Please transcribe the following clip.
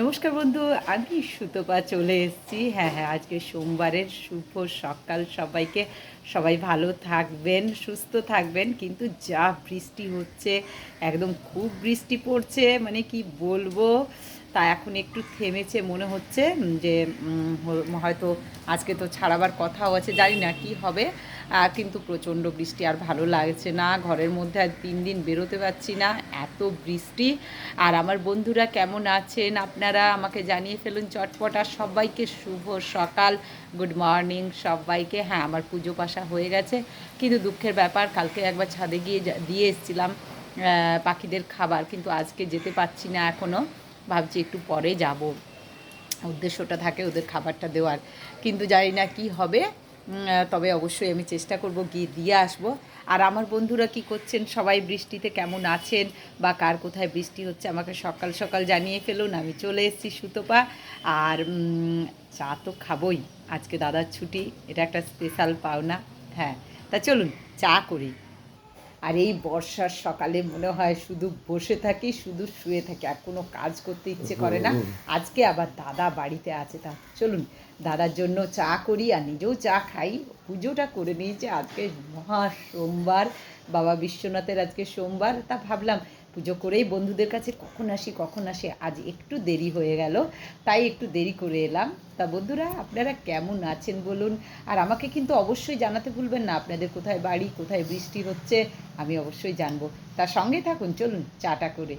নমস্কার বন্ধু আমি সুতপা চলে এসেছি। হ্যাঁ হ্যাঁ আজকে সোমবারের শুভ সকাল সবাইকে। সবাই ভালো থাকবেন, সুস্থ থাকবেন, কিন্তু যা বৃষ্টি হচ্ছে, একদম খুব বৃষ্টি পড়ছে মানে কি বলব? তা এখন একটু থেমেছে, মনে হচ্ছে যে হয়তো আজকে তো ছাড়াবার কথাও আছে, জানি না কি হবে। কিন্তু প্রচণ্ড বৃষ্টি আর ভালো লাগছে না, ঘরের মধ্যে আর তিন দিন বেরোতে পারছি না, এত বৃষ্টি। আর আমার বন্ধুরা কেমন আছেন আপনারা? আমাকে জানিয়ে ফেলুন চটপট। আর সবাইকে শুভ সকাল, গুড মর্নিং সবাইকে। হ্যাঁ আমার পুজো পাশা হয়ে গেছে, কিন্তু দুঃখের ব্যাপার, কালকে একবার ছাদে গিয়ে দিয়ে এসেছিলাম পাখিদের খাবার, কিন্তু আজকে যেতে পারছি না এখনও ভাবছি একটু পরে যাব। উদ্দেশ্যটা থাকে ওদের খাবারটা দেওয়ার। কিন্তু জানি না কি হবে। তবে অবশ্যই আমি চেষ্টা করব গিয়ে দিয়ে আসব। আর আমার বন্ধুরা কি করছেন? সবাই বৃষ্টিতে কেমন আছেন? বা কার কোথায় বৃষ্টি হচ্ছে? আমাকে সকাল সকাল জানিয়ে ফেলুন। আমি চলে এসেছি সুতোপা। আর চা তো খাবই। আজকে দাদার ছুটি। এটা একটা স্পেশাল পাওনা। হ্যাঁ তা চলুন, চা করি। আর এই বর্ষার সকালে মনে হয় শুধু বসে থাকি শুধু শুয়ে থাকি আর কোনো কাজ করতে ইচ্ছে করে না। আজকে আবার দাদা বাড়িতে আছে তা। চলুন দাদার জন্য চা করি আর নিজেও চা খাই। পুজোটা করে নিয়েছে আজকে মহা সোমবার বাবা বিশ্বনাথের আজকে সোমবার। তা ভাবলাম পুজো করেই বন্ধুদের কাছে কখন আসি কখন আসি, আজ একটু দেরি হয়ে গেল, তাই একটু দেরি করে এলাম। তা বন্ধুরা, আপনারা কেমন আছেন বলুন? আর আমাকে কিন্তু অবশ্যই জানাতে ভুলবেন না, আপনাদের কোথায় বাড়ি, কোথায় বৃষ্টি হচ্ছে, আমি অবশ্যই জানব। তার সঙ্গে থাকুন, চলুন চাটা করে।